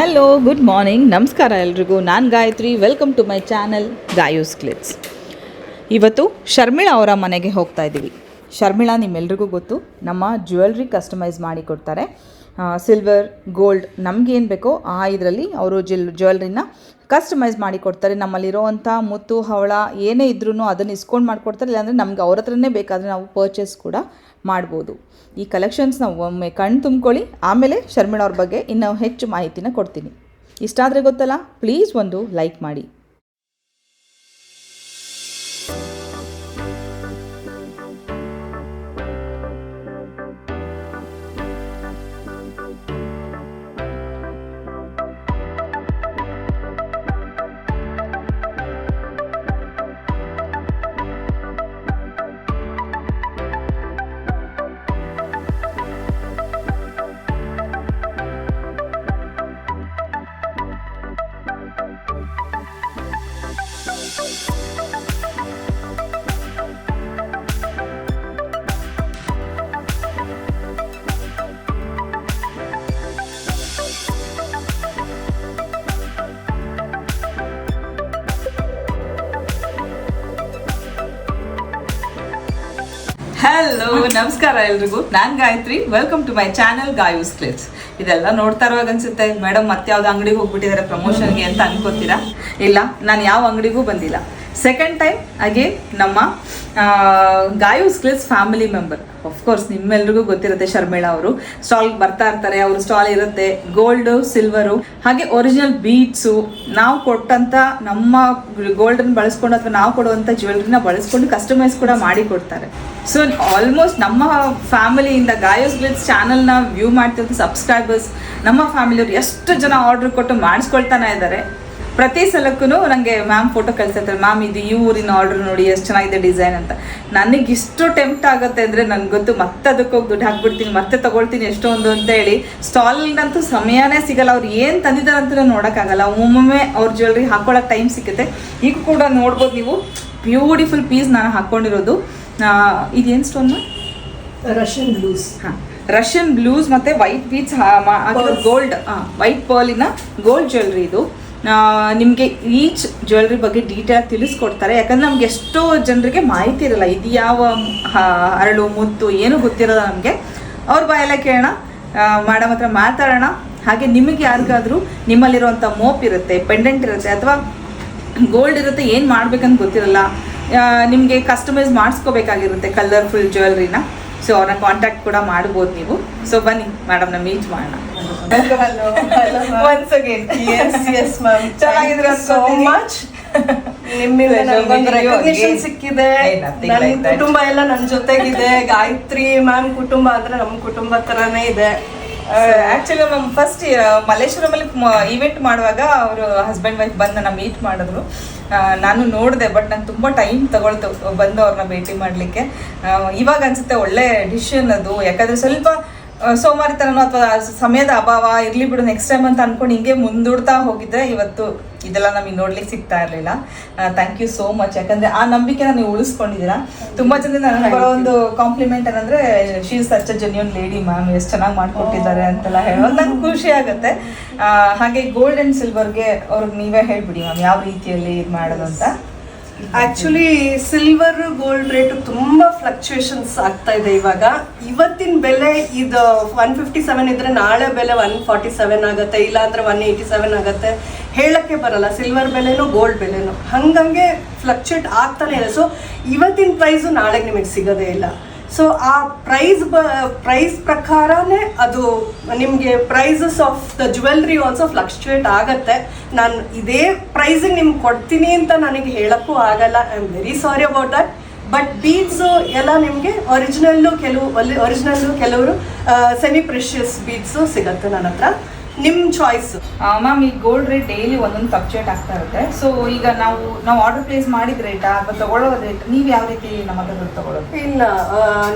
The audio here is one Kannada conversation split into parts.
ಹಲೋ ಗುಡ್ ಮಾರ್ನಿಂಗ್ ನಮಸ್ಕಾರ ಎಲ್ರಿಗೂ. ನಾನು Gayathri. Welcome to my channel Gayu's glitz ಇವತ್ತು ಶರ್ಮಿಳಾ ಅವರ ಮನೆಗೆ ಹೋಗ್ತಾ ಇದ್ದೀವಿ. ಶರ್ಮಿಳಾ ನಿಮ್ಮೆಲ್ರಿಗೂ ಗೊತ್ತು. ನಮ್ಮ ಜ್ಯುವೆಲ್ರಿ ಕಸ್ಟಮೈಸ್ ಮಾಡಿ ಕೊಡ್ತಾರೆ. ಸಿಲ್ವರ್ ಗೋಲ್ಡ್ ನಮಗೇನು ಬೇಕೋ ಆ ಇದರಲ್ಲಿ ಅವರು ಜಿಲ್ ಜ್ಯುವೆಲ್ರಿನ ಕಸ್ಟಮೈಸ್ ಮಾಡಿ ಕೊಡ್ತಾರೆ. ನಮ್ಮಲ್ಲಿರೋವಂಥ ಮುತ್ತು, ಹವಳ ಏನೇ ಇದ್ರೂ ಅದನ್ನು ಇಸ್ಕೊಂಡು ಮಾಡಿಕೊಡ್ತಾರೆ. ಇಲ್ಲಾಂದರೆ ನಮ್ಗೆ ಅವ್ರ ಹತ್ರನೇ ಬೇಕಾದರೆ ನಾವು ಪರ್ಚೇಸ್ ಕೂಡ ಮಾಡ್ಬೋದು. ಈ ಕಲೆಕ್ಷನ್ಸ್ನ ಒಮ್ಮೆ ಕಣ್ಣು ತುಂಬ್ಕೊಳ್ಳಿ, ಆಮೇಲೆ ಶರ್ಮಿಳವ್ರ ಬಗ್ಗೆ ಇನ್ನೂ ಹೆಚ್ಚು ಮಾಹಿತಿನ ಕೊಡ್ತೀನಿ. ಇಷ್ಟ ಆದರೆ ಗೊತ್ತಲ್ಲ? ಪ್ಲೀಸ್ ಒಂದು ಲೈಕ್ ಮಾಡಿ. ಹಲೋ ನಮಸ್ಕಾರ ಎಲ್ರಿಗೂ. ನಾನು Gayathri. Welcome to my channel Gayu's glitz ಇದೆಲ್ಲ ನೋಡ್ತಾ ಇರುವಾಗ ಅನ್ಸುತ್ತೆ ಮೇಡಮ್ ಮತ್ತೆ ಯಾವ್ದು ಅಂಗಡಿಗೆ ಹೋಗ್ಬಿಟ್ಟಿದ್ದಾರೆ ಪ್ರಮೋಷನ್ಗೆ ಅಂತ ಅನ್ಕೋತೀರಾ? ಇಲ್ಲ, ನಾನು ಯಾವ ಅಂಗಡಿಗೂ ಬಂದಿಲ್ಲ. ಸೆಕೆಂಡ್ ಟೈಮ್ ಅಗೇನ್ ನಮ್ಮ Gayu's glitz family member of course ನಿಮ್ಮೆಲ್ರಿಗೂ ಗೊತ್ತಿರುತ್ತೆ ಶರ್ಮಿಳಾ ಅವರು. ಸ್ಟಾಲ್ ಬರ್ತಾ ಇರ್ತಾರೆ, ಅವ್ರ ಸ್ಟಾಲ್ ಇರುತ್ತೆ. ಗೋಲ್ಡು ಸಿಲ್ವರು ಹಾಗೆ ಒರಿಜಿನಲ್ ಬೀಟ್ಸು ನಾವು ಕೊಟ್ಟಂತ ನಮ್ಮ ಗೋಲ್ಡನ್ ಬಳಸ್ಕೊಂಡು ಅಥವಾ ನಾವು ಕೊಡುವಂಥ ಜ್ಯುವೆಲ್ರಿನ ಬಳಸ್ಕೊಂಡು ಕಸ್ಟಮೈಸ್ ಕೂಡ ಮಾಡಿ ಕೊಡ್ತಾರೆ. ಸೊ ಆಲ್ಮೋಸ್ಟ್ ನಮ್ಮ ಫ್ಯಾಮಿಲಿಯಿಂದ ಗಾಯೋಸ್ ಗ್ಲಿಟ್ಸ್ ಚಾನಲ್ನ ವ್ಯೂ ಮಾಡ್ತಿರೋ ಸಬ್ಸ್ಕ್ರೈಬರ್ಸ್ ನಮ್ಮ ಫ್ಯಾಮಿಲಿಯವರು ಎಷ್ಟು ಜನ ಆರ್ಡರ್ ಕೊಟ್ಟು ಮಾಡಿಸ್ಕೊಳ್ತಾನೆ ಇದ್ದಾರೆ. ಪ್ರತಿ ಸಲಕ್ಕೂ ನನಗೆ ಮ್ಯಾಮ್ ಫೋಟೋ ಕಳ್ಸಿರ್ತಾರೆ ಮ್ಯಾಮ್ ಇದು ಈ ಊರಿನ ಆರ್ಡರ್ ನೋಡಿ ಎಷ್ಟು ಚೆನ್ನಾಗಿದೆ ಡಿಸೈನ್ ಅಂತ. ನನಗೆ ಇಷ್ಟು ಟೆಂಪ್ಟ್ ಆಗುತ್ತೆ ಅಂದರೆ ನನಗೆ ಗೊತ್ತು ಮತ್ತೆ ಅದಕ್ಕೆ ಹೋಗಿ ದುಡ್ಡು ಹಾಕ್ಬಿಡ್ತೀನಿ ಮತ್ತೆ ತಗೊಳ್ತೀನಿ ಎಷ್ಟೊಂದು ಅಂತ ಹೇಳಿ ಸ್ಟಾಲ್ನಂತೂ ಸಮಯನೇ ಸಿಗಲ್ಲ. ಅವ್ರು ಏನು ತಂದಿದ್ದಾರೆ ಅಂತ ನೋಡೋಕ್ಕಾಗಲ್ಲ. ಒಮ್ಮೊಮ್ಮೆ ಅವ್ರ ಜ್ಯುವೆಲ್ರಿ ಹಾಕೊಳ್ಳೋಕೆ ಟೈಮ್ ಸಿಗುತ್ತೆ. ಈಗ ಕೂಡ ನೋಡ್ಬೋದು ನೀವು ಬ್ಯೂಟಿಫುಲ್ ಪೀಸ್ ನಾನು ಹಾಕ್ಕೊಂಡಿರೋದು ಇದೇನು ಸ್ಟೋನ್ ರಷ್ಯನ್ ಬ್ಲೂಸ್ ಹಾಂ ರಷ್ಯನ್ ಬ್ಲೂಸ್ ಮತ್ತೆ ವೈಟ್ ಬೀಚ್. ಗೋಲ್ಡ್ ವೈಟ್ ಪರ್ಲಿನ ಗೋಲ್ಡ್ ಜ್ಯುವೆಲ್ರಿ ಇದು. ನಿಮಗೆ ಈಚ್ ಜ್ಯುವೆಲ್ರಿ ಬಗ್ಗೆ ಡೀಟೇಲ್ ತಿಳಿಸ್ಕೊಡ್ತಾರೆ. ಯಾಕಂದ್ರೆ ನಮ್ಗೆ ಎಷ್ಟೋ ಜನರಿಗೆ ಮಾಹಿತಿ ಇರಲ್ಲ, ಇದು ಯಾವ ಅರಳು, ಮುತ್ತು, ಏನು ಗೊತ್ತಿರಲ್ಲ ನಮಗೆ. ಅವ್ರ ಬಾಯಲ್ಲ ಕೇಳೋಣ. ಮೇಡಮ್ ಹತ್ರ ಮಾತಾಡೋಣ. ಹಾಗೆ ನಿಮಗೆ ಯಾರಿಗಾದರೂ ನಿಮ್ಮಲ್ಲಿರುವಂಥ ಮೋಪ್ ಇರುತ್ತೆ ಪೆಂಡೆಂಟ್ ಇರುತ್ತೆ, ಅಥವಾ ಗೋಲ್ಡ್ ಇರುತ್ತೆ, ಏನು ಮಾಡ್ಬೇಕಂತ ಗೊತ್ತಿರಲ್ಲ ನಿಮಗೆ ಕಸ್ಟಮೈಸ್ ಮಾಡಿಸ್ಕೋಬೇಕಾಗಿರುತ್ತೆ ಕಲರ್ಫುಲ್ ಜ್ಯುವೆಲ್ರಿನ ಸೊ ಅವ್ರನ್ನ ಕಾಂಟ್ಯಾಕ್ಟ್ ಕೂಡ ಮಾಡ್ಬೋದು ನೀವು. ಸೊ ಬನ್ನಿ ಮೇಡಮ್ನ ಮೀಟ್ ಮಾಡೋಣ. Once again. Yes, yes, ma'am. Thank you so much. ನಿಮ್ಮಿಂದ ನನಗೊಂದು again. ಸಿಕ್ಕಿದೆ ನನ್ನ. ಕುಟುಂಬ ಎಲ್ಲ ನನ್ನ ಜೊತೆಗಿದೆ ಗಾಯತ್ರಿ ಮ್ಯಾಮ್ ಕುಟುಂಬ ಅಂದ್ರೆ ನಮ್ಮ ಕುಟುಂಬ ತರಾನೇ ಇದೆ ಆಕ್ಚುಲಿ ಮ್ಯಾಮ್ ಫಸ್ಟ್ ಮಲ್ಲೇಶ್ವರಮಲ್ಲಿ ಇವೆಂಟ್ ಮಾಡುವಾಗ ಅವರು ಹಸ್ಬೆಂಡ್ ವೈಫ್ ಬಂದು ನನ್ನ ಮೀಟ್ ಮಾಡಿದ್ರು ಆ, ನಾನು ನೋಡಿದೆ ಬಟ್ ನಂಗೆ ತುಂಬ ಟೈಮ್ ತಗೊಳ್ತು ಬಂದು ಅವ್ರನ್ನ ಭೇಟಿ ಮಾಡಲಿಕ್ಕೆ ಇವಾಗ ಅನ್ಸುತ್ತೆ ಒಳ್ಳೆ ಡಿಸಿಷನ್ ಅದು ಯಾಕಂದ್ರೆ ಸ್ವಲ್ಪ ಆ, ಸೋಮಾರಿತನನೋ ಅಥವಾ ಸಮಯದ ಅಭಾವ ಇರ್ಲಿ ಬಿಡು ನೆಕ್ಸ್ಟ್ ಟೈಮ್ ಅಂತ ಅನ್ಕೊಂಡು ಹಿಂಗೆ ಮುಂದೂಡ್ತಾ ಹೋಗಿದ್ದೆ ಇವತ್ತು ಇದೆಲ್ಲ ನಮಗೆ ನೋಡ್ಲಿಕ್ಕೆ ಸಿಗ್ತಾ ಇರಲಿಲ್ಲ. ಥ್ಯಾಂಕ್ ಯು ಸೋ ಮಚ್ ಯಾಕಂದ್ರೆ ಆ ನಂಬಿಕೆನ ನೀವು ಉಳಿಸ್ಕೊಂಡಿದ್ದೀರಾ? ತುಂಬಾ ಜನ ನನಗೆ ಬರೋ ಒಂದು ಕಾಂಪ್ಲಿಮೆಂಟ್ ಏನಂದ್ರೆ she is such a genuine lady ma'am ಎಷ್ಟು ಚೆನ್ನಾಗಿ ಮಾಡ್ಕೊಟ್ಟಿದ್ದಾರೆ ಅಂತೆಲ್ಲ ಹೇಳೋದು ನಂಗೆ ಖುಷಿ ಆಗುತ್ತೆ. ಹಾಗೆ ಗೋಲ್ಡ್ ಅಂಡ್ ಸಿಲ್ವರ್ಗೆ ಅವ್ರಿಗೆ ನೀವೇ ಹೇಳ್ಬಿಡಿ ಮ್ಯಾಮ್ ಯಾವ ರೀತಿಯಲ್ಲಿ ಇದು ಮಾಡೋದು ಅಂತ? ಆಕ್ಚುಲಿ ಸಿಲ್ವರ್ ಗೋಲ್ಡ್ ರೇಟ್ ತುಂಬಾ ಫ್ಲಕ್ಚುಯೇಷನ್ಸ್ ಆಗ್ತಾ ಇದೆ ಇವಾಗ. ಇವತ್ತಿನ ಬೆಲೆ ಇದು ಒನ್ ಫಿಫ್ಟಿ ಸೆವೆನ್ ಇದ್ರೆ ನಾಳೆ ಬೆಲೆ ಒನ್ ಫಾರ್ಟಿ ಸೆವೆನ್ ಆಗುತ್ತೆ ಇಲ್ಲ ಅಂದ್ರೆ ಒನ್ ಏಯ್ಟಿ ಸೆವೆನ್ ಆಗುತ್ತೆ. ಹೇಳಕ್ಕೆ ಬರಲ್ಲ ಸಿಲ್ವರ್ ಬೆಲೆನೂ ಗೋಲ್ಡ್ ಬೆಲೆನೂ. ಹಂಗಂಗೆ ಫ್ಲಕ್ಚುಯೇಟ್ ಆಗ್ತಾನೆ ಇದೆ. ಸೊ ಇವತ್ತಿನ ಪ್ರೈಸು ನಾಳೆಗೆ ನಿಮಗೆ ಸಿಗೋದೇ ಇಲ್ಲ. ಸೊ ಆ ಪ್ರೈಸ್ ಬ ಪ್ರೈಸ್ ಪ್ರಕಾರನೇ ಅದು ನಿಮಗೆ prices of the jewellery also fluctuate ಆಗುತ್ತೆ. ನಾನು ಇದೇ ಪ್ರೈಸಿಗೆ ನಿಮ್ಗೆ ಕೊಡ್ತೀನಿ ಅಂತ ನನಗೆ ಹೇಳೋಕ್ಕೂ ಆಗಲ್ಲ. I am very sorry about that but beads ಎಲ್ಲ ನಿಮಗೆ ಒರಿಜಿನಲ್ಲು ಕೆಲವು ಒರಿಜಿನಲ್ಲು ಕೆಲವರು ಸೆಮಿ ಪ್ರೆಷಿಯಸ್ ಬೀಡ್ಸು ಸಿಗುತ್ತೆ ನನ್ನ ಹತ್ರ. ನಿಮ್ಮ ಚಾಯ್ಸ್ ಮ್ಯಾಮ್ ಈ ಗೋಲ್ಡ್ ರೇಟ್ ಡೈಲಿ ಒಂದೊಂದು ಫ್ಲಕ್ಚುಯೇಟ್ ಆಗ್ತಾ ಇರುತ್ತೆ. ಸೊ ಈಗ ನಾವು ನಾವು ಆರ್ಡರ್ ಪ್ಲೇಸ್ ಮಾಡಿದ ರೇಟಾ ಅಥವಾ ತಗೊಳ್ಳೋ ರೇಟ್ ನೀವು ಯಾವ ರೀತಿ ನಮ್ಮ ಹತ್ರ ದುಡ್ಡು ತಗೊಳ್ಳೋದು? ಇಲ್ಲ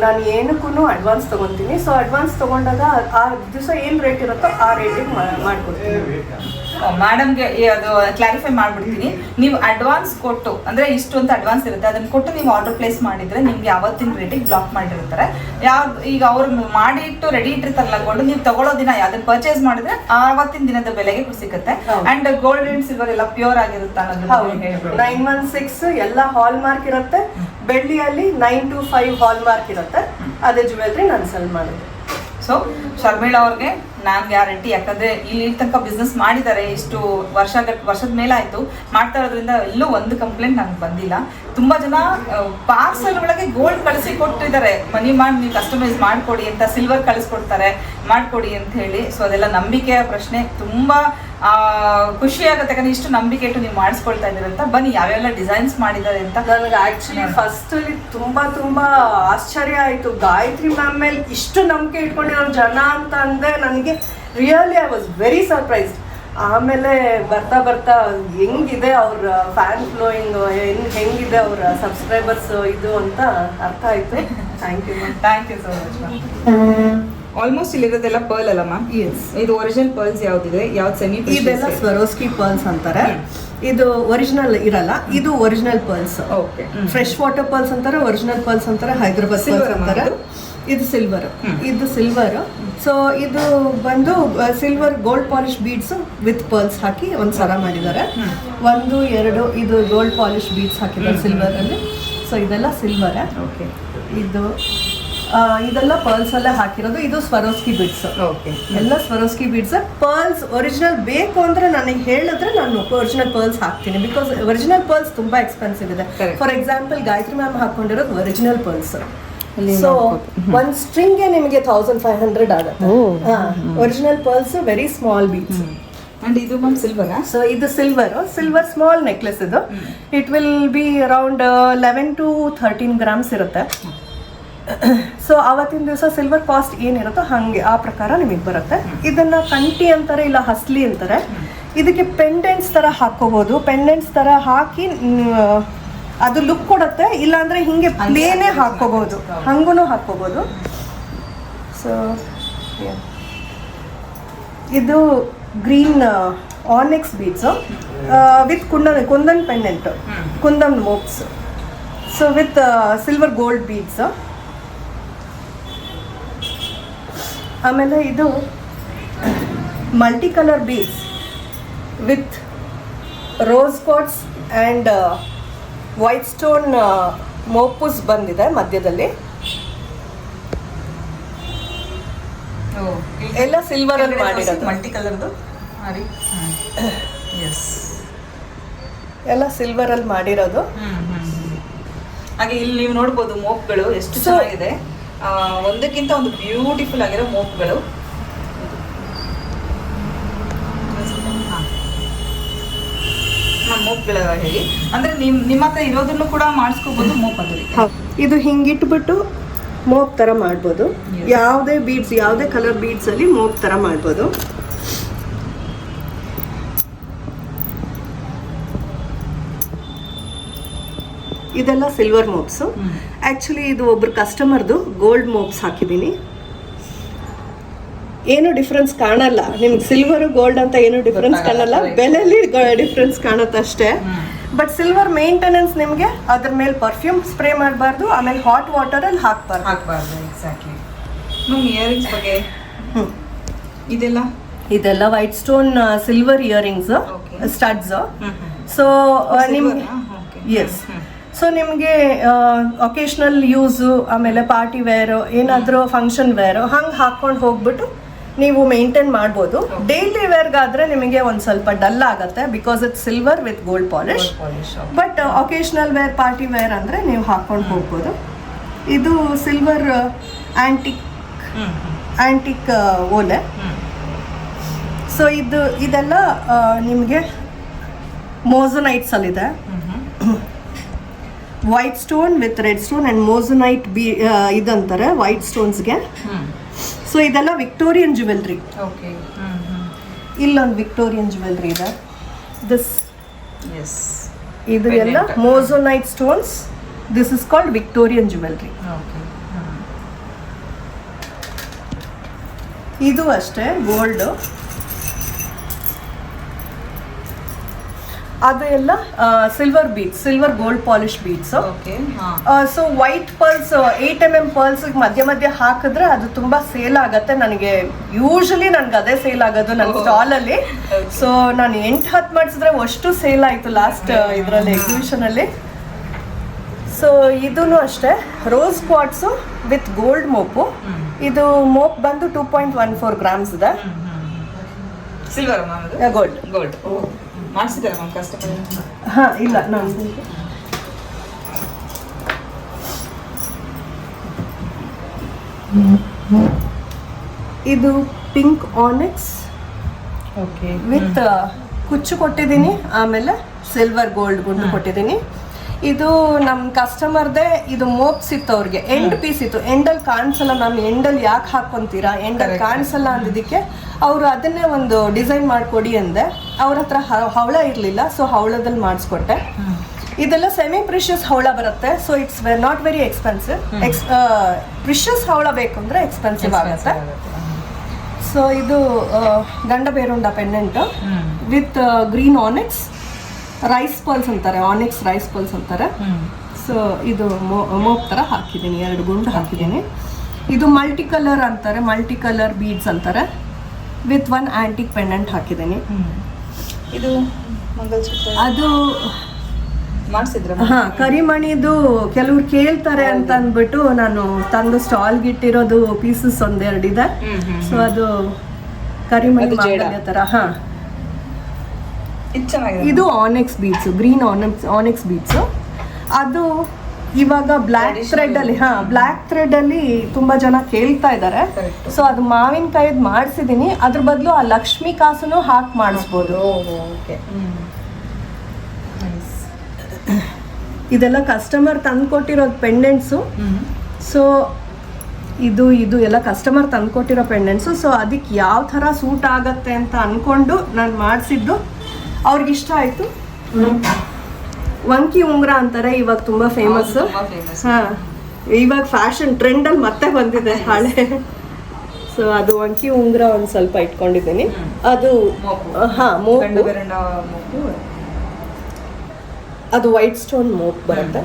ನಾನು ಏನಕ್ಕೂ ಅಡ್ವಾನ್ಸ್ ತಗೊಂತೀನಿ. ಸೊ ಅಡ್ವಾನ್ಸ್ ತಗೊಂಡಾಗ ಆ ದಿವಸ ಏನು ರೇಟ್ ಇರುತ್ತೋ ಆ ರೇಟಿಗೆ ಮಾಡ್ಕೊಡ್ತೀನಿ. ಮೇಡಮ್ಗೆ ಅದು ಕ್ಲಾರಿಫೈ ಮಾಡ್ಬಿಡ್ತೀನಿ. ನೀವು ಅಡ್ವಾನ್ಸ್ ಕೊಟ್ಟು ಅಂದ್ರೆ ಇಷ್ಟು ಅಂತ ಅಡ್ವಾನ್ಸ್ ಇರುತ್ತೆ. ಅದನ್ನ ಕೊಟ್ಟು ನೀವು ಆರ್ಡರ್ ಪ್ಲೇಸ್ ಮಾಡಿದ್ರೆ ನಿಮ್ಗೆ ಅವತ್ತಿನ ರೇಟಿಗೆ ಬ್ಲಾಕ್ ಮಾಡಿರ್ತಾರೆ. ಯಾವ ಈಗ ಅವ್ರು ಮಾಡಿ ಇಟ್ಟು ರೆಡಿ ಇಟ್ಟಿರ್ತಾರಲ್ಲ ಗೋಲ್ಡ್ ನೀವು ತಗೊಳ್ಳೋ ದಿನ ಅದನ್ನ ಪರ್ಚೇಸ್ ಮಾಡಿದ್ರೆ ಆವತ್ತಿನ ದಿನದ ಬೆಲೆಗೆ ಸಿಗುತ್ತೆ. ಅಂಡ್ ಗೋಲ್ಡ್ ಅಂಡ್ ಸಿಲ್ವರ್ ಎಲ್ಲ ಪ್ಯೂರ್ ಆಗಿರುತ್ತೆ ಅನ್ನೋದು ನೈನ್ ಒನ್ ಸಿಕ್ಸ್ ಎಲ್ಲ ಹಾಲ್ ಮಾರ್ಕ್ ಇರುತ್ತೆ. ಬೆಳ್ಳಿಯಲ್ಲಿ nine two five hallmark ಇರುತ್ತೆ. ಅದೇ ಜುವೆಲ್ರಿ ನಾನು ಸೆಲ್ ಮಾಡಿದೆ. ಸೊ ಶರ್ಮಿಳಾ ಅವ್ರಿಗೆ ನಾನು ಗ್ಯಾರಂಟಿ, ಯಾಕಂದ್ರೆ ಇಲ್ಲಿ ತನಕ ಬಿಸ್ನೆಸ್ ಮಾಡಿದ್ದಾರೆ ಇಷ್ಟು ವರ್ಷ ವರ್ಷದ ಮೇಲೆ ಆಯ್ತು ಮಾಡ್ತಾ ಇರೋದ್ರಿಂದ ಎಲ್ಲೂ ಒಂದು ಕಂಪ್ಲೇಂಟ್ ನನಗೆ ಬಂದಿಲ್ಲ. ತುಂಬಾ ಜನ ಪಾರ್ಸಲ್ ಒಳಗೆ ಗೋಲ್ಡ್ ಕಳಿಸಿ ಕೊಟ್ಟಿದ್ದಾರೆ ಮನಿ ಮಾಡಿ, ನೀವು ಕಸ್ಟಮೈಸ್ ಮಾಡ್ಕೊಡಿ ಅಂತ ಸಿಲ್ವರ್ ಕಳಿಸ್ಕೊಡ್ತಾರೆ, ಮಾಡ್ಕೊಡಿ ಅಂತ ಹೇಳಿ. ಸೊ ಅದೆಲ್ಲ ನಂಬಿಕೆಯ ಪ್ರಶ್ನೆ. ತುಂಬಾ ಖುಷಿ ಆಗುತ್ತೆ ಯಾಕಂದ್ರೆ ಇಷ್ಟು ನಂಬಿಕೆ ಇಟ್ಟು ನೀವು ಮಾಡಿಸ್ಕೊಳ್ತಾ ಇದ್ದೀರ ಅಂತ. ಬನ್ನಿ ಯಾವೆಲ್ಲ ಡಿಸೈನ್ಸ್ ಮಾಡಿದ್ದಾರೆ ಅಂತ. ನನಗೆ ಆಕ್ಚುಲಿ ಫಸ್ಟ್ ಅಲ್ಲಿ ತುಂಬಾ ತುಂಬಾ ಆಶ್ಚರ್ಯ ಆಯಿತು. ಗಾಯತ್ರಿ ಮ್ಯಾಮ್ ಮೇಲೆ ಇಷ್ಟು ನಂಬಿಕೆ ಇಟ್ಕೊಂಡಿರೋ ಜನ ಅಂತ ಅಂದ್ರೆ ನನಗೆ really I was very surprised ಆಮೇಲೆ ಬರ್ತಾ ಬರ್ತಾ ಹೆಂಗಿದೆ ಅವ್ರ ಫ್ಯಾನ್ ಫ್ಲೋಯಿಂಗ್ ಹೆಂಗ್ ಹೆಂಗಿದೆ ಅವ್ರ ಸಬ್ಸ್ಕ್ರೈಬರ್ಸ್ ಇದು ಅಂತ ಅರ್ಥ ಆಯ್ತು. Thank you thank you so much almost ಇಲ್ಲಿರೋದೆಲ್ಲ pearl ಅಲ್ಲ ಮ್ಯಾಮ್ ಇದು ಒರಿಜಿನಲ್ ಪರ್ಲ್ಸ್ ಯಾವ್ದಿದೆ? ಯಾವ್ದು ಸೆಮಿ ಇದೆಲ್ಲ ಸ್ವರೋಸ್ಕಿ ಪರ್ಲ್ಸ್ ಅಂತಾರೆ. ಇದು ಒರಿಜಿನಲ್ ಇರಲ್ಲ ಇದು original pearls okay fresh water pearls ಅಂತಾರೆ ಒರಿಜಿನಲ್ ಪರ್ಲ್ಸ್ ಅಂತಾರೆ ಹೈದರಾಬಾದ್ ಸಿಲ್ವರ್ ಪರ್ಲ್ಸ್ ಅಂತಾರೆ. ಇದು? ಸಿಲ್ವರ್ ಇದು ಸಿಲ್ವರ್ ಸೊ ಇದು ಬಂದು silver gold polish beads with pearls ಹಾಕಿ ಒಂದು ಸರ ಮಾಡಿದ್ದಾರೆ. ಒಂದು ಎರಡು ಇದು ಗೋಲ್ಡ್ ಪಾಲಿಶ್ ಬೀಡ್ಸ್ ಹಾಕಿದ್ದಾರೆ. ಸಿಲ್ವರ್ ಅಲ್ಲಿ. ಸೊ ಇದೆಲ್ಲ ಸಿಲ್ವರ್ ಓಕೆ ಇದು ಇದೆಲ್ಲ ಪರ್ಲ್ಸ್ ಅಲ್ಲೇ ಹಾಕಿರೋದು. ಇದು ಸ್ವರೋಸ್ಕಿ ಬಿಡ್ಸ್ ಓಕೆ ಎಲ್ಲ ಸ್ವರೋಸ್ಕಿ ಬಿಡ್ಸ್ ಪರ್ಲ್ಸ್ ಒರಿಜಿನಲ್ ಬೇಕು ಅಂದ್ರೆ ನನಗೆ ಹೇಳಿದ್ರೆ ನಾನು ಒರಿಜಿನಲ್ ಪರ್ಲ್ಸ್ ಹಾಕ್ತೀನಿ. ಬಿಕಾಸ್ ಒರಿಜಿನಲ್ ಪರ್ಲ್ಸ್ ತುಂಬಾ ಎಕ್ಸ್ಪೆನ್ಸಿವ್ ಇದೆ. ಫಾರ್ ಎಕ್ಸಾಂಪಲ್ ಗಾಯತ್ರಿ ಮ್ಯಾಮ್ ಹಾಕೊಂಡಿರೋದು ಒರಿಜಿನಲ್ ಪರ್ಲ್ಸ್ ಸೊ. ಒಂದ್ ಸ್ಟ್ರಿಂಗ್ ನಿಮಗೆ ತೌಸಂಡ್ ಫೈವ್ ಹಂಡ್ರೆಡ್ ಆಗುತ್ತೆ. Original pearls very small beads and ಇದು ಮ್ಯಾಮ್ ಸಿಲ್ವರ್ ಸೊ ಇದು ಸಿಲ್ವರ್ ಸಿಲ್ವರ್ ಸ್ಮಾಲ್ ನೆಕ್ಲೆಸ್ ಇದು. It will be around eleven to thirteen grams ಇರುತ್ತೆ. ಸೊ ಅವತ್ತಿನ ದಿವಸ ಸಿಲ್ವರ್ ಕಾಸ್ಟ್ ಏನಿರುತ್ತೋ ಹಾಗೆ ಆ ಪ್ರಕಾರ ನಿಮಗೆ ಬರುತ್ತೆ. ಇದನ್ನ ಕಂಟಿ ಅಂತಾರೆ ಇಲ್ಲ ಹಸ್ಲಿ ಅಂತಾರೆ. ಇದಕ್ಕೆ ಪೆಂಡೆಂಟ್ಸ್ ತರ ಹಾಕೋಬಹುದು ಪೆಂಡೆಂಟ್ಸ್ ತರ ಹಾಕಿ ಅದು ಲುಕ್ ಕೊಡುತ್ತೆ ಇಲ್ಲಾಂದ್ರೆ ಹಿಂಗೆ ಪ್ಲೇನೇ ಹಾಕೋಬಹುದು ಹಂಗೂ ಹಾಕೋಬಹುದು ಸೊ ಇದು green onyx beads with kundan kundan pendant kundan ಮೋಕ್ಸ್ so with silver gold beads ಆಮೇಲೆ ಇದು multi colour beads with rose quartz and white stone ಮೋಪುಸ್ ಬಂದಿದೆ ಮಧ್ಯದಲ್ಲಿ. ಎಲ್ಲ ಸಿಲ್ವರ್ ಅಲ್ಲಿ ಮಾಡಿರೋದು. ಮಲ್ಟಿ ಕಲರ್ದು ಎಸ್ ಎಲ್ಲ ಸಿಲ್ವರ್ ಅಲ್ಲಿ ಮಾಡಿರೋದು. ಹಾಗೆ ಇಲ್ಲಿ ನೀವು ನೋಡ್ಬೋದು ಮೋಪ್ಗಳು ಎಷ್ಟು ಚೆನ್ನಾಗಿದೆ. ಒಂದಕ್ಕಿಂತ ಒಂದು ಬ್ಯೂಟಿಫುಲ್ ಆಗಿರೋ ಮೋಪ್ಗಳು ಮೋಪ್ಗಳ ಹೇಳಿ. ಅಂದ್ರೆ ನಿಮ್ ನಿಮ್ಮ ಹತ್ರ ಇರೋದನ್ನು ಕೂಡ ಮಾಡಿಸ್ಕೋಬಹುದು ಮೋಪ್ ಅದರಿಗೆ ಇದು ಹಿಂಗಿಟ್ಬಿಟ್ಟು ಮೋಪ್ ತರ ಮಾಡ್ಬೋದು. ಯಾವುದೇ ಬೀಡ್ಸ್ ಯಾವುದೇ ಕಲರ್ ಬೀಡ್ಸ್ ಅಲ್ಲಿ ಮೋಪ್ ತರ ಮಾಡ್ಬೋದು. ಇದೆಲ್ಲ ಸಿಲ್ವರ್ ಮೋಪ್ಸು ಆ್ಯಕ್ಚುಲಿ ಇದು ಒಬ್ರು ಕಸ್ಟಮರ್ದು ಗೋಲ್ಡ್ ಮೋಪ್ಸ್ ಹಾಕಿದ್ದೀನಿ. ಏನು ಡಿಫ್ರೆನ್ಸ್ ಕಾಣಲ್ಲ. ನಿಮ್ಗೆ ಸಿಲ್ವರು ಗೋಲ್ಡ್ ಅಂತ ಏನು ಡಿಫ್ರೆನ್ಸ್ ಕಾಣಲ್ಲ. ಬೆಲೆಯಲ್ಲಿ ಡಿಫ್ರೆನ್ಸ್ ಕಾಣುತ್ತೆ ಅಷ್ಟೇ. ಬಟ್ ಸಿಲ್ವರ್ ಮೇಂಟೆನೆನ್ಸ್ ನಿಮಗೆ ಅದ್ರ ಮೇಲೆ ಪರ್ಫ್ಯೂಮ್ ಸ್ಪ್ರೇ ಮಾಡಬಾರ್ದು ಆಮೇಲೆ ಹಾಟ್ ವಾಟರಲ್ಲಿ ಹಾಕ್ಬಾರ್ದು. ಹಾಕ್ಬಾರ್ದು ಎಕ್ಸಾಕ್ಟ್ಲಿ ಇಯರಿಂಗ್ಸ್ ಬಗ್ಗೆ? ಇದೆಲ್ಲ? ಇದೆಲ್ಲ white stone silver earrings studs. So ನಿಮ್ ನಿಮ್ಗೆ ಎಸ್. ಸೊ ನಿಮಗೆ ಒಕೇಶ್ನಲ್ ಯೂಸು ಆಮೇಲೆ ಪಾರ್ಟಿ ವೇರು ಏನಾದರೂ ಫಂಕ್ಷನ್ ವೇರು ಹಂಗೆ ಹಾಕ್ಕೊಂಡು ಹೋಗ್ಬಿಟ್ಟು ನೀವು ಮೇಂಟೈನ್ ಮಾಡ್ಬೋದು ಡೈಲಿ ವೇರ್ಗಾದ್ರೆ ನಿಮಗೆ ಒಂದು ಸ್ವಲ್ಪ ಡಲ್ ಆಗುತ್ತೆ because it silver with gold polish. But occasional wear party wear ಅಂದರೆ ನೀವು ಹಾಕ್ಕೊಂಡು ಹೋಗ್ಬೋದು ಇದು ಸಿಲ್ವರ್ ಹ್ಮ್. ಆಂಟಿಕ್ ಓಲೆ. ಸೊ ಇದು ಇದೆಲ್ಲ ನಿಮಗೆ ಮೋಜನೈಟ್ಸಲ್ಲಿದೆ. White stone with red stone and moissanite B ಇದಂತಾರೆ ವೈಟ್ ಸ್ಟೋನ್ಸ್ಗೆ. ಸೊ ಇದೆಲ್ಲ ವಿಕ್ಟೋರಿಯನ್ ಜುವೆಲ್ರಿ ಓಕೆ. ಇಲ್ಲೊಂದು ವಿಕ್ಟೋರಿಯನ್ ಜುವೆಲ್ರಿ ಇದೆ ದಿಸ್ ಎಸ್ ಇದು ಎಲ್ಲ. Moissanite stones this is called Victorian jewellery. ಇದು ಅಷ್ಟೇ ಗೋಲ್ಡ್ ಅದು ಎಲ್ಲ silver beads silver gold polish beads so white pearls eight M M pearls ಮಧ್ಯ ಮಧ್ಯ ಹಾಕಿದ್ರೆ ಅದು ತುಂಬಾ ಸೇಲ್ ಆಗತ್ತೆ. ನನಗೆ ಯೂಶಲಿ ನನ್ಗೆ ಅದೇ ಸೇಲ್ ಆಗೋದು ನನ್ನ ಸ್ಟಾಲ್ ಅಲ್ಲಿ ಸೊ ನಾನು ಎಂಟು ಹತ್ತು ಮಾಡಿಸಿದ್ರೆ ಅಷ್ಟು ಸೇಲ್ ಆಯ್ತು ಲಾಸ್ಟ್ ಇದರಲ್ಲಿ ಎಕ್ಸಿಬಿಷನ್ ಅಲ್ಲಿ. ಸೊ ಇದೂ ಅಷ್ಟೇ. ರೋಸ್ ಪಾಟ್ಸು ವಿತ್ ಗೋಲ್ಡ್ ಮೋಪು ಇದು ಮೋಪ್ ಬಂದು two point one four grams ಇದೆ. ಸಿಲ್ವರ್ ಗೋಲ್ಡ್ ಗೋಲ್ಡ್ ಮಾಡಿಸಿದ್ದಾರೆ ಮ್ಯಾಮ್ ಕಸ್ಟಮರ್? ಹಾ ಇಲ್ಲ ನಾನು ಇದು ಪಿಂಕ್ ಆನೆಕ್ಸ್ ಓಕೆ. ವಿತ್ ಕುಚ್ಚು ಕೊಟ್ಟಿದ್ದೀನಿ ಆಮೇಲೆ ಸಿಲ್ವರ್ ಗೋಲ್ಡ್ ಗುಂಡು ಕೊಟ್ಟಿದ್ದೀನಿ. ಇದು ನಮ್ಮ ಕಸ್ಟಮರ್ದೇ ಇದು ಮೋಪ್ಸ್ ಇತ್ತು ಅವ್ರಿಗೆ ಎಂಡ್ ಪೀಸ್ ಇತ್ತು. ಎಂಡಲ್ಲಿ ಕಾಣಿಸಲ್ಲ ಮ್ಯಾಮ್ ಎಂಡಲ್ಲಿ ಯಾಕೆ ಹಾಕೊಂತೀರಾ? ಎಂಡಲ್ಲಿ ಕಾಣಿಸಲ್ಲ ಅಂದಿದ್ದಕ್ಕೆ ಅವರು ಅದನ್ನೇ ಒಂದು ಡಿಸೈನ್ ಮಾಡಿಕೊಡಿ ಅಂದೆ. ಅವ್ರ ಹತ್ರ ಹವಳ ಇರಲಿಲ್ಲ ಸೊ ಹವಳದಲ್ಲಿ ಮಾಡಿಸ್ಕೊಟ್ಟೆ. ಇದೆಲ್ಲ ಸೆಮಿ ಪ್ರಿಷಿಯಸ್ ಹವಳ ಬರುತ್ತೆ so it's not very expensive ex precious ಹವಳ ಬೇಕು ಅಂದರೆ ಎಕ್ಸ್ಪೆನ್ಸಿವ್ ಆಗುತ್ತೆ. ಸೊ ಇದು Ganda Berunda pendant with green onyx rice pearls ಅಂತಾರೆ ಆನಿಕ್ಸ್ ರೈಸ್ ಪಲ್ಸ್ ಅಂತಾರೆ. ಸೊ ಇದು ಮೋಪ್ ಥರ ಹಾಕಿದ್ದೀನಿ ಎರಡು ಗುಂಡು ಹಾಕಿದ್ದೀನಿ ಇದು ಮಲ್ಟಿ ಕಲರ್ ಅಂತಾರೆ ಮಲ್ಟಿ ಕಲರ್ ಬೀಡ್ಸ್ ಅಂತಾರೆ ವಿತ್ ಒನ್ ಆಂಟಿಕ್ ಪೆಂಡೆಂಟ್ ಹಾಕಿದ್ದೀನಿ ಇದು ಮಂಗಲಸೂತ್ರ. ಅದು ಮಾಡಿಸಿದ್ರ? ಹಾ ಕರಿಮಣಿದು ಕೆಲವ್ರು ಕೇಳ್ತಾರೆ ಅಂತ ಅಂದ್ಬಿಟ್ಟು ನಾನು ತಂದು ಸ್ಟಾಲ್ ಗಿಟ್ಟಿರೋದು ಪೀಸಸ್ ಒಂದೆರಡಿದೆ. ಸೊ ಅದು ಕರಿಮಣಿ ತರ ಹಾ. ಇದು ಇದು onyx beads green onyx onyx beads ಅದು ಇವಾಗ ಬ್ಲ್ಯಾಕ್. ಥ್ರೆಡ್ ಅಲ್ಲಿ ಹಾ ಬ್ಲ್ಯಾಕ್ ಥ್ರೆಡ್ ಅಲ್ಲಿ ತುಂಬಾ ಜನ ಕೇಳ್ತಾ ಇದ್ದಾರೆ ಸೊ ಅದು ಮಾವಿನಕಾಯಿದ್ ಮಾಡಿಸಿದೀನಿ. ಅದ್ರ ಬದಲು ಆ ಲಕ್ಷ್ಮಿ ಕಾಸನ್ನು ಹಾಕಿ ಮಾಡಿಸ್ಬೋದು. ಓಕೆ ಇದೆಲ್ಲ ಕಸ್ಟಮರ್ ತಂದು ಕೊಟ್ಟಿರೋದು ಪೆಂಡೆಂಟ್ಸು ಸೊ ಇದು ಇದು ಎಲ್ಲ ಕಸ್ಟಮರ್ ತಂದ್ಕೊಟ್ಟಿರೋ ಪೆಂಡೆಂಟ್ಸು ಸೊ ಅದಕ್ಕೆ ಯಾವ ಥರ ಸೂಟ್ ಆಗತ್ತೆ ಅಂತ ಅಂದ್ಕೊಂಡು ನಾನು ಮಾಡಿಸಿದ್ದು. ಅವ್ರಿಗೆ ಇಷ್ಟ ಆಯಿತು. ವಂಕಿ ಉಂಗುರ ಅಂತಾರೆ ಇವಾಗ ತುಂಬ ಫೇಮಸ್ ಹಾಂ ಇವಾಗ ಫ್ಯಾಷನ್ ಟ್ರೆಂಡಲ್ಲಿ ಮತ್ತೆ ಬಂದಿದೆ ಹಳೆ. ಸೊ ಅದು ವಂಕಿ ಉಂಗುರ ಒಂದು ಸ್ವಲ್ಪ ಇಟ್ಕೊಂಡಿದ್ದೀನಿ. ಅದು ಹಾ ಮೋಪು ಅದು ವೈಟ್ ಸ್ಟೋನ್ ಮೋಪ್ ಬರುತ್ತೆ.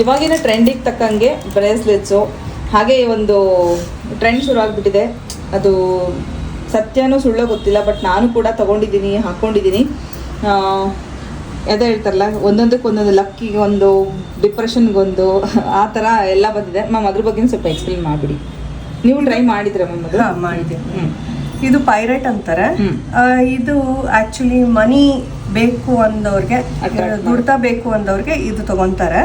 ಇವಾಗಿನ ಟ್ರೆಂಡಿಗೆ ತಕ್ಕಂಗೆ ಬ್ರೇಸ್ಲೆಟ್ಸು ಹಾಗೆ ಒಂದು ಟ್ರೆಂಡ್ ಶುರು ಆಗಿಬಿಟ್ಟಿದೆ. ಅದು ಸತ್ಯನೂ ಸುಳ್ಳೋ ಗೊತ್ತಿಲ್ಲ ಬಟ್ ನಾನು ಕೂಡ ತಗೊಂಡಿದ್ದೀನಿ ಹಾಕ್ಕೊಂಡಿದ್ದೀನಿ. ಅದೇ ಹೇಳ್ತಾರಲ್ಲ ಒಂದೊಂದಕ್ಕೆ ಒಂದೊಂದು ಲಕ್ಕಿಗೆ ಒಂದು ಡಿಪ್ರೆಷನ್ಗೊಂದು ಆ ಥರ ಎಲ್ಲ ಬಂದಿದೆ. ಮ್ಯಾಮ್ ಅದ್ರ ಬಗ್ಗೆ ಸ್ವಲ್ಪ ಎಕ್ಸ್ಪ್ಲೇನ್ ಮಾಡಿಬಿಡಿ. ನೀವು ಟ್ರೈ ಮಾಡಿದ್ರೆ ಮ್ಯಾಮ್ ಅದು? ಹಾ ಮಾಡಿದ್ದೀನಿ ಹ್ಞೂ ಇದು ಪೈರೇಟ್ ಅಂತಾರೆ. ಇದು ಆಕ್ಚುಲಿ ಮನಿ ಬೇಕು ಅಂದವ್ರಿಗೆ ದುಡ್ತಾ ಬೇಕು ಅಂದವ್ರಿಗೆ ಇದು ತಗೊಂತಾರೆ.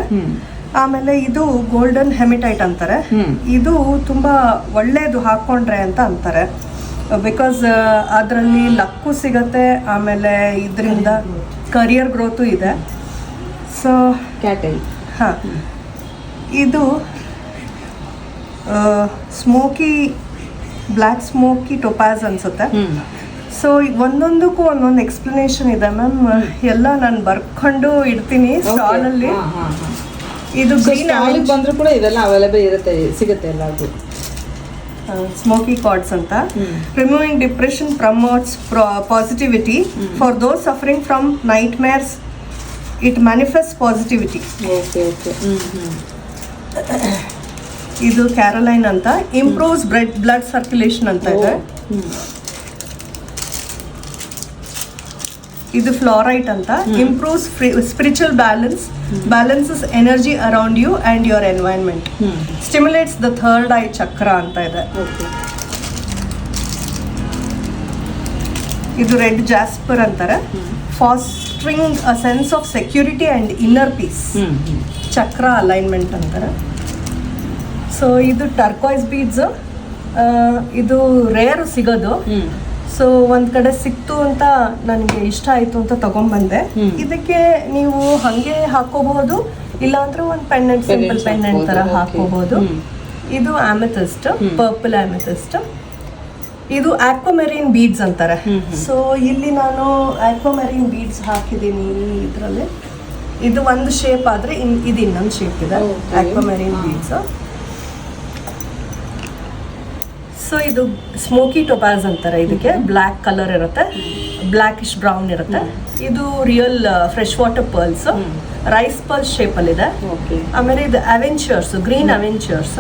ಆಮೇಲೆ ಇದು ಗೋಲ್ಡನ್ ಹೆಮಿಟೈಟ್ ಅಂತಾರೆ. ಇದು ತುಂಬಾ ಒಳ್ಳೇದು ಹಾಕೊಂಡ್ರೆ ಅಂತ ಅಂತಾರೆ. ಬಿಕಾಸ್ ಅದರಲ್ಲಿ ಲಕ್ಕು ಸಿಗತ್ತೆ ಆಮೇಲೆ ಇದರಿಂದ ಕರಿಯರ್ ಗ್ರೋತು ಇದೆ. ಸೊ ಕ್ಯಾಟೈ ಹಾ. ಇದು ಸ್ಮೋಕಿ ಬ್ಲ್ಯಾಕ್ ಸ್ಮೋಕಿ ಟೊಪ್ಯಾಸ್ ಅನ್ಸುತ್ತೆ. ಸೊ ಒಂದೊಂದಕ್ಕೂ ಒಂದೊಂದು ಎಕ್ಸ್ಪ್ಲನೇಷನ್ ಇದೆ ಮ್ಯಾಮ್. ಎಲ್ಲ ನಾನು ಬರ್ಕೊಂಡು ಇಡ್ತೀನಿ ಸ್ಟಾಲಲ್ಲಿ. ಇದು ಗ್ರೀನ್ ಆಯಿಲ್ ಬಂದ್ರೂ ಕೂಡ ಇದೆಲ್ಲ ಅವೈಲೇಬಲ್ ಇರುತ್ತೆ ಸಿಗುತ್ತೆ ಎಲ್ಲಾರ್ಗು ಸ್ಮೋಕಿ ಕಾರ್ಡ್ಸ್ ಅಂತ. Removing depression promotes positivity for those suffering from nightmare it manifest positivity okay okay ಇದು ಕ್ಯಾರೋಲೈನ್ ಅಂತ. ಇಂಪ್ರೂವ್ಸ್ ಬ್ಲಡ್ ಬ್ಲಡ್ ಸರ್ಕ್ಯುಲೇಷನ್ ಅಂತ ಇದೆ. ಇದು ಫ್ಲೋರೈಟ್ ಅಂತ. Improves spiritual balance balances energy around you and your environment hmm stimulates the third eye chakra ಅಂತ ಇದೆ. ಇದು ರೆಡ್ ಜಾಸ್ಪರ್ ಅಂತಾರೆ. Fostering a sense of security and inner peace chakra alignment ಅಂತಾರೆ. ಸೊ ಇದು ಟರ್ಕಾಯ್ಸ್ ಬೀಡ್ಸ್ ಇದು ರೇರ್ ಸಿಗೋದು. ಸೊ ಒಂದ್ ಕಡೆ ಸಿಕ್ತು ಅಂತ ನನಗೆ ಇಷ್ಟ ಆಯ್ತು ಅಂತ ತಗೊಂಡ್ಬಂದೆ. ಇದಕ್ಕೆ ನೀವು ಹಂಗೆ ಹಾಕೋಬಹುದು ಇಲ್ಲಾಂದ್ರೆ ಒಂದು ಪೆಂಡೆಂಟ್ ಸಿಂಪಲ್ ಪೆಂಡೆಂಟ್ ತರ ಹಾಕೋಬಹುದು ಇದು ಆಮೆಥಿಸ್ಟ್. ಪರ್ಪಲ್ ಆಮೆಥಿಸ್ಟ್ ಇದು ಆಕ್ವಮೆರಿನ್ ಬೀಡ್ಸ್ ಅಂತಾರೆ. ಸೊ ಇಲ್ಲಿ ನಾನು ಆಕ್ವಮೆರಿನ್ ಬೀಡ್ಸ್ ಹಾಕಿದ್ದೀನಿ ಇದರಲ್ಲಿ. ಇದು ಒಂದು ಶೇಪ್ ಆದ್ರೆ ಇದು ಇನ್ನೊಂದು ಶೇಪ್ ಇದೆ. ಆಕ್ವಾಮೆರಿನ್ ಬೀಡ್ಸ್ ಸೊ ಇದು ಸ್ಮೋಕಿ ಟೊಪಾಸ್ ಅಂತಾರೆ ಇದಕ್ಕೆ. ಬ್ಲ್ಯಾಕ್ ಕಲರ್ ಇರುತ್ತೆ. ಬ್ಲ್ಯಾಕಿಶ್ ಬ್ರೌನ್ ಇರುತ್ತೆ. ಇದು real fresh water pearls. Rice pearls ಶೇಪಲ್ಲಿದೆ okay ಆಮೇಲೆ ಇದು ಅವೆಂಚರ್ಸ್ ಗ್ರೀನ್ ಅವೆಂಚರ್ಸ್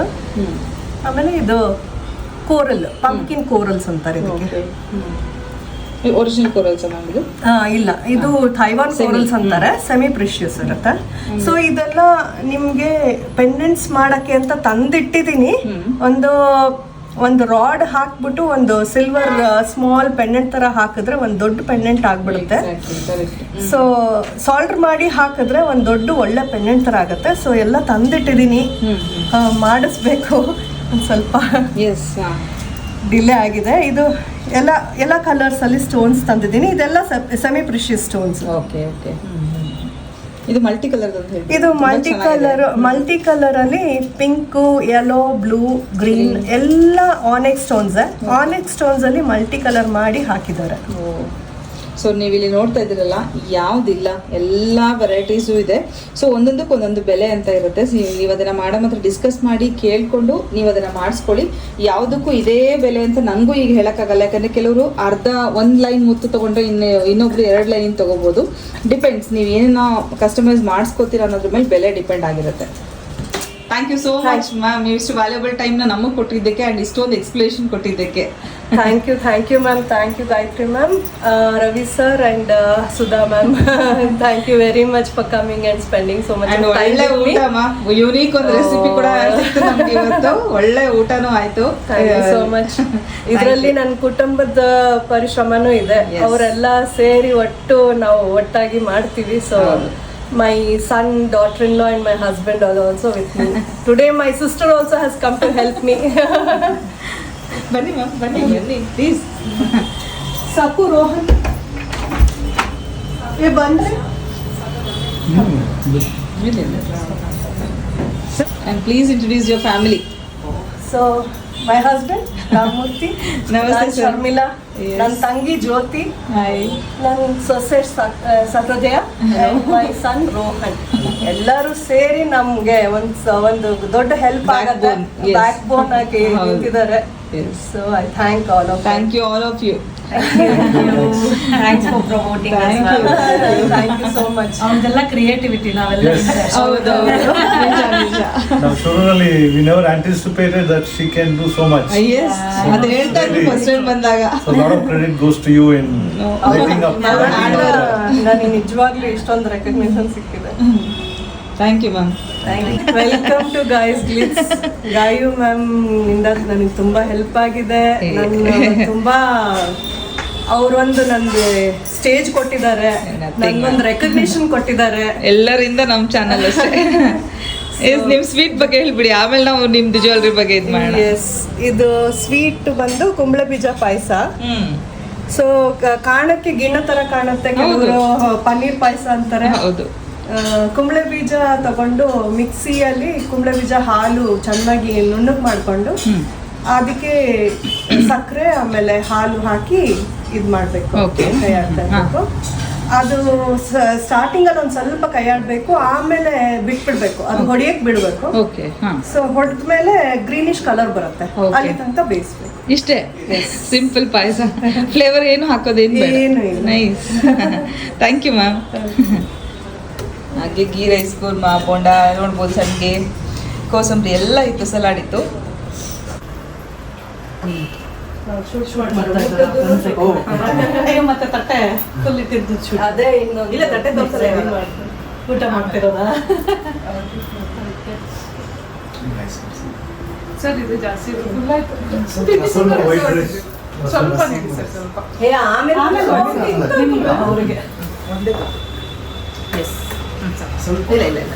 ಆಮೇಲೆ ಇದು ಕೋರಲ್ ಪಂಪ್ಕಿನ್ ಕೋರಲ್ಸ್ ಅಂತಾರೆ ಇದಕ್ಕೆ. ಒರಿಜಿನಲ್ ಕೋರಲ್ಸ್ ಇಲ್ಲ. ಇದು ಥೈವಾನ್ ಕೋರಲ್ಸ್ ಅಂತಾರೆ. ಸೆಮಿ ಪ್ರಿಷಿಯಸ್ ಇರುತ್ತೆ. ಸೊ ಇದೆಲ್ಲ ನಿಮಗೆ ಪೆಂಡೆಂಟ್ಸ್ ಮಾಡಕ್ಕೆ ಅಂತ ತಂದಿಟ್ಟಿದ್ದೀನಿ. ಒಂದು ಒಂದು ರಾಡ್ ಹಾಕ್ಬಿಟ್ಟು ಒಂದು ಸಿಲ್ವರ್ ಸ್ಮಾಲ್ ಪೆಂಡೆಂಟ್ ತರ ಹಾಕಿದ್ರೆ ಒಂದು ದೊಡ್ಡ ಪೆಂಡೆಂಟ್ ಆಗ್ಬಿಡುತ್ತೆ. ಸೊ ಸಾಲ್ಡರ್ ಮಾಡಿ ಹಾಕಿದ್ರೆ ಒಂದು ದೊಡ್ಡ ಒಳ್ಳೆ ಪೆಂಡೆಂಟ್ ತರ ಆಗುತ್ತೆ. ಸೊ ಎಲ್ಲ ತಂದಿಟ್ಟಿದ್ದೀನಿ ಮಾಡಿಸ್ಬೇಕು. ಒಂದು ಸ್ವಲ್ಪ ಎಸ್ ಡಿಲೇ ಆಗಿದೆ. ಇದು ಎಲ್ಲ ಎಲ್ಲ ಕಲರ್ಸ್ ಅಲ್ಲಿ ಸ್ಟೋನ್ಸ್ ತಂದಿದ್ದೀನಿ. ಇದೆಲ್ಲ semi precious stones okay okay ಇದು ಮಲ್ಟಿ ಕಲರ್ ಇದು ಮಲ್ಟಿ ಕಲರ್ ಮಲ್ಟಿ ಕಲರ್ ಅಲ್ಲಿ ಪಿಂಕ್ ಯೆಲ್ಲೋ ಬ್ಲೂ ಗ್ರೀನ್ ಎಲ್ಲ ಆನೆಕ್ ಸ್ಟೋನ್ಸ್ ಆನೆಕ್ ಸ್ಟೋನ್ಸ್ ಅಲ್ಲಿ ಮಲ್ಟಿ ಕಲರ್ ಮಾಡಿ ಹಾಕಿದ್ದಾರೆ. ಸೊ ನೀವು ಇಲ್ಲಿ ನೋಡ್ತಾ ಇದ್ದೀರಲ್ಲ, ಯಾವುದಿಲ್ಲ, ಎಲ್ಲ ವೆರೈಟೀಸು ಇದೆ. ಸೊ ಒಂದೊಂದಕ್ಕೆ ಒಂದೊಂದು ಬೆಲೆ ಅಂತ ಇರುತ್ತೆ. ನೀವು ಅದನ್ನ ಮಾಡೋ ಮಾತ್ರ ಡಿಸ್ಕಸ್ ಮಾಡಿ ಕೇಳ್ಕೊಂಡು ನೀವು ಅದನ್ನ ಮಾಡಿಸ್ಕೊಳ್ಳಿ. ಯಾವುದಕ್ಕೂ ಇದೇ ಬೆಲೆ ಅಂತ ನನಗೂ ಈಗ ಹೇಳೋಕ್ಕಾಗಲ್ಲ. ಯಾಕಂದ್ರೆ ಕೆಲವರು ಅರ್ಧ ಒಂದು ಲೈನ್ ಮುತ್ತು ತಗೊಂಡ್ರೆ ಇನ್ನು ಇನ್ನೊಬ್ರು ಎರಡು ಲೈನ್ ತಗೋಬಹುದು ಡಿಪೆಂಡ್ಸ್ ನೀವು ಏನೇನೋ ಕಸ್ಟಮೈಸ್ ಮಾಡಿಸ್ಕೋತೀರ ಅನ್ನೋದ್ರ ಮೇಲೆ ಬೆಲೆ ಡಿಪೆಂಡ್ ಆಗಿರುತ್ತೆ. Thank you so much ma'am ನೀವು ಇಷ್ಟು ವ್ಯಾಲ್ಯೂಬಲ್ ಟೈಮ್ನ ನಮಗೆ ಕೊಟ್ಟಿದ್ದಕ್ಕೆ ಆ್ಯಂಡ್ ಇಷ್ಟೊಂದು ಎಕ್ಸ್ಪ್ಲೇಷನ್ ಕೊಟ್ಟಿದ್ದಕ್ಕೆ thank you thank you ma'am thank you Gayathri ma'am Ravi sir and Sudha ma'am thank you very much for coming and spending so much ಒಳ್ಳೆ ಊಟ ಯುನೀಕ್ ಒಂದು ರೆಸಿಪಿ ಕೂಡ ಸಿಕ್ತು ನಮ್ಗೆ ಇವತ್ತು ಒಳ್ಳೆ ಊಟನೂ ಆಯ್ತು ಥ್ಯಾಂಕ್ ಯು ಸೋ ಮಚ್ ಇದರಲ್ಲಿ ನನ್ನ ಕುಟುಂಬದ ಪರಿಶ್ರಮನೂ ಇದೆ. ಅವರೆಲ್ಲ ಸೇರಿ ಒಟ್ಟು ನಾವು ಒಟ್ಟಾಗಿ ಮಾಡ್ತೀವಿ so ಹೌದು. My son daughter in law and my husband also with me today my sister also has come to help me ಬನ್ನಿ ಮ್ಯಾಮ್ ಬನ್ನಿ ಬನ್ನಿ ಪ್ಲೀಸ್ ಸಾಕು ರೋಹನ್ ಏ ಬಂದ್ರೆ and please introduce your family so my husband Ramamurthy ನಮಸ್ತೆ ಶರ್ಮಿಲಾ ನನ್ನ ತಂಗಿ ಜ್ಯೋತಿ ನನ್ನ ಸೊಸೆ ಸತೋದಯ ಮೈ ಸನ್ ರೋಹನ್. ಎಲ್ಲರೂ ಸೇರಿ ನಮ್ಗೆ ಒಂದ್ ಒಂದು ದೊಡ್ಡ ಹೆಲ್ಪ್ ಆಗತ್ತೆ. ಬ್ಯಾಕ್ ಬೋನ್ ಆಗಿ ನಿಂತಿದ್ದಾರೆ. Yes. So I thank all of Thank you, all of you. Thanks for promoting Thank you. thank you so much. ಅವನದೆಲ್ಲ ಕ್ರಿಯೇಟಿವಿಟಿ ನಾವೆಲ್ಲ Yes. ಹೌದೌದು ನಿಜ ನಿಜ Now, Shonali, we never anticipated that she can do so much. Yes ಅದು ಹೇಳ್ತಾ ಇದ್ರು ಫಸ್ಟ್ ಟೈಮ್ ಬಂದಾಗ So, a lot of credit goes to you in No. lighting up. lighting up the- ನನಗೆ ನಿಜವಾಗ್ಲೂ ಇಷ್ಟೊಂದು ರೆಕಗ್ನಿಷನ್ ಸಿಕ್ಕಿದೆ thank you ma'am welcome to Gayu's glitz Gayu ma'am ಇಂದ ನನಗೆ ತುಂಬಾ ಹೆಲ್ಪ್ ಆಗಿದೆ. ನನ್ನ ತುಂಬಾ ಅವ್ರೊಂದು ನನ್ಗೆ ಸ್ಟೇಜ್ ಕೊಟ್ಟಿದ್ದಾರೆ. ನನಗೊಂದು ರೆಕಗ್ನಿಷನ್ ಕೊಟ್ಟಿದ್ದಾರೆ. ಎಲ್ಲರಿಂದ ನಮ್ಮ ಚಾನಲ್ ಅಷ್ಟೇ. ಎಸ್ ನಿಮ್ ಸ್ವೀಟ್ ಬಗ್ಗೆ ಹೇಳ್ಬಿಡಿ. ಆಮೇಲೆ ನಾವು ನಿಮ್ದು ಜ್ಯುವೆಲ್ರಿ ಬಗ್ಗೆ ಇದು ಎಸ್ ಇದು ಸ್ವೀಟ್ ಬಂದು ಕುಂಬಳ ಬೀಜ ಪಾಯಸ. ಸೊ ಕಾಣಕ್ಕೆ ಗಿಣ್ಣ ತರ ಕಾಣುತ್ತೆ. ಕೆಲವರು ಪನ್ನೀರ್ ಪಾಯಸ ಅಂತಾರೆ. ಹೌದು. ಕುಂಬಳೆ ಬೀಜ ತಗೊಂಡು ಮಿಕ್ಸಿಯಲ್ಲಿ ಕುಂಬಳೆ ಬೀಜ ಹಾಲು ಚೆನ್ನಾಗಿ ನುಣ್ಣಗೆ ಮಾಡಿಕೊಂಡು ಅದಕ್ಕೆ ಸಕ್ಕರೆ ಆಮೇಲೆ ಹಾಲು ಹಾಕಿ ಇದು ಮಾಡಬೇಕು ತಯಾರಿಸಬೇಕು ಅದು ಸ್ಟಾರ್ಟಿಂಗ್ ಅಲ್ಲಿ ಒಂದ್ ಸ್ವಲ್ಪ ಕೈಯಾಡಬೇಕು ಆಮೇಲೆ ಬಿಟ್ಬಿಡ್ಬೇಕು. ಅದು ಹೊಡಿಯಕ್ ಬಿಡ್ಬೇಕು. ಸೊ ಹೊಡೆದ್ಮೇಲೆ ಗ್ರೀನಿಶ್ ಕಲರ್ ಬರುತ್ತೆ. ಅಲ್ಲಿ ತನಕ ಬೇಯಿಸ್ಬೇಕು. ಇಷ್ಟೇ. ಸಿಂಪಲ್ ಪಾಯಸ. ಫ್ಲೇವರ್ ಏನು ಹಾಕೋದೇನು ಏನು ನೈಸ್ ಥ್ಯಾಂಕ್ ಯು ಮ್ಯಾಮ್ ಹಾಗೆ ಗೀ ರೈಸ್ ಕೂರ್ಮಾ ಬೋಂಡ ನೋಡ್ಬೋದು ಸಂಡಿಗೆ ಕೋಸಂಬರಿ ಎಲ್ಲ ಇತ್ತು ಸಲಾಡ್ ಇತ್ತು. ಮತ್ತೆ ತಟ್ಟೆ ಫುಲ್ ಇಟ್ಟಿದ್ದು. ಅದೇ ಇನ್ನು ಇಲ್ಲ ತಟ್ಟೆ ತೋರ್ಸಲ್ಲ ಊಟ ಮಾಡ್ತಿರೋದಾ? ಸರ್ ಇದು ಜಾಸ್ತಿ ಸ್ವಲ್ಪ. ಸ್ವಲ್ಪ. ಆಮೇಲೆ ಅವರಿಗೆ. ಹೋಗಿ ಅವ್ರಿಗೆ ಇಲ್ಲ ಇಲ್ಲ ಇಲ್ಲ.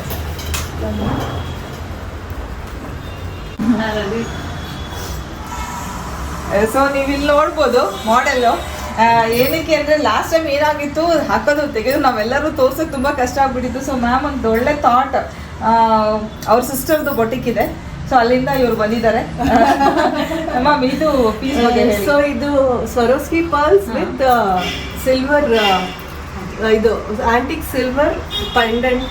ಸೊ ನೀವು ಇಲ್ಲಿ ನೋಡ್ಬೋದು ಮಾಡೆಲ್ಲು ಏನಕ್ಕೆ ಅಂದರೆ ಲಾಸ್ಟ್ ಟೈಮ್ ಏನಾಗಿತ್ತು ಹಾಕೋದು ತೆಗೆದು ನಾವೆಲ್ಲರೂ ತೋರ್ಸೋಕೆ ತುಂಬ ಕಷ್ಟ ಆಗ್ಬಿಟ್ಟಿತ್ತು. ಸೊ ಮ್ಯಾಮ್ ಒಂದು ಒಳ್ಳೆ ಥಾಟ್ ಅವ್ರ ಸಿಸ್ಟರ್ದು ಬೊಟಿಕ್ ಇದೆ ಸೊ ಅಲ್ಲಿಂದ ಇವ್ರು ಬಂದಿದ್ದಾರೆ. ಮ್ಯಾಮ್ ಇದು ಪೀಸ್ ಸೊ ಇದು ಸ್ವರೋಸ್ಕಿ ಪರ್ಲ್ಸ್ ವಿತ್ ಸಿಲ್ವರ್ ಇದು ಆಂಟಿಕ್ ಸಿಲ್ವರ್ ಪೆಂಡೆಂಟ್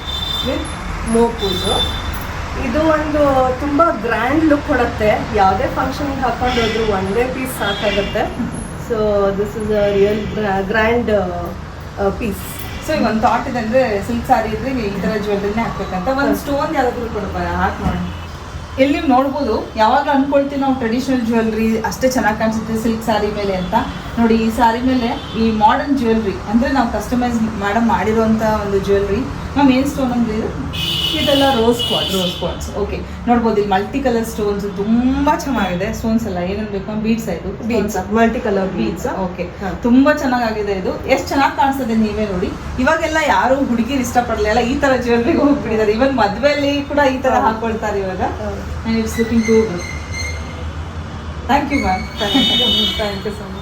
ವಿತ್ ಮೋಪೂಸು ಇದು ಒಂದು ತುಂಬ ಗ್ರ್ಯಾಂಡ್ ಲುಕ್ ಕೊಡುತ್ತೆ. ಯಾವುದೇ ಫಂಕ್ಷನ್ಗೆ ಹಾಕೊಂಡು ಹೋದ್ರು ಒಂದೇ ಪೀಸ್ ಸಾಕಾಗುತ್ತೆ. So this is a real grand piece so ಈಗ ಒಂದು ಥಾಟ್ ಇದೆ ಅಂದರೆ ಸಿಲ್ಕ್ ಸಾರಿ ಇದ್ರೆ ನೀವು ಈ ಥರ ಜ್ಯುವೆಲ್ರಿನೇ ಹಾಕ್ಬೇಕಂತ. ಒಂದು ಸ್ಟೋನ್ ಯಾವ್ದಾದ್ರು ಕೊಡ್ಬಾರ ಹಾಕಿ ನೋಡಿ ಇಲ್ಲಿ ನೀವು ನೋಡ್ಬೋದು? ಯಾವಾಗ ಅನ್ಕೊಳ್ತೀವಿ ನಾವು ಟ್ರೆಡಿಷನಲ್ ಜ್ಯುವೆಲ್ರಿ ಅಷ್ಟೇ ಚೆನ್ನಾಗಿ ಕಾಣಿಸುತ್ತೆ ಸಿಲ್ಕ್ ಸಾರಿ ಮೇಲೆ ಅಂತ. ನೋಡಿ, ಈ ಸಾರಿ ಮೇಲೆ ಈ ಮಾಡರ್ನ್ ಜ್ಯುವೆಲ್ರಿ ಅಂದರೆ ನಾವು ಕಸ್ಟಮೈಸ್ ಮಾಡಮ್ ಮಾಡಿರೋಂಥ ಒಂದು ಜ್ಯುವೆಲ್ರಿ ಮ್ಯಾಮ್ ಮೇನ್ ಸ್ಟೋನ್ ಅಂದ್ರೆ ಇದೆಲ್ಲ rose quartz rose quartz okay ನೋಡ್ಬೋದು ಇಲ್ಲಿ ಮಲ್ಟಿ ಕಲರ್ ಸ್ಟೋನ್ಸ್ ತುಂಬಾ ಚೆನ್ನಾಗಿದೆ. ಸ್ಟೋನ್ಸ್ ಎಲ್ಲ ಏನೇನು ಬೇಕು ಬೀಡ್ಸ್ ಇದು? Beads multi colour beads okay. ತುಂಬಾ ಚೆನ್ನಾಗಿದೆ ಇದು. ಎಷ್ಟು ಚೆನ್ನಾಗಿ ಕಾಣಿಸ್ತದೆ ನೀವೇ ನೋಡಿ. ಇವಾಗೆಲ್ಲ ಯಾರು ಹುಡುಗಿರು ಇಷ್ಟಪಡಲಿಲ್ಲ ಈ ತರ ಜ್ಯುವೆಲ್ರಿ ಹೋಗ್ಬಿಟ್ಟಿದ್ದಾರೆ. ಇವನ್ ಮದ್ವೆಯಲ್ಲಿ ಕೂಡ ಈ ತರ. ಹಾಕೊಳ್ತಾರೆ ಇವಾಗ. It's looking to thank you ma'am thank you so much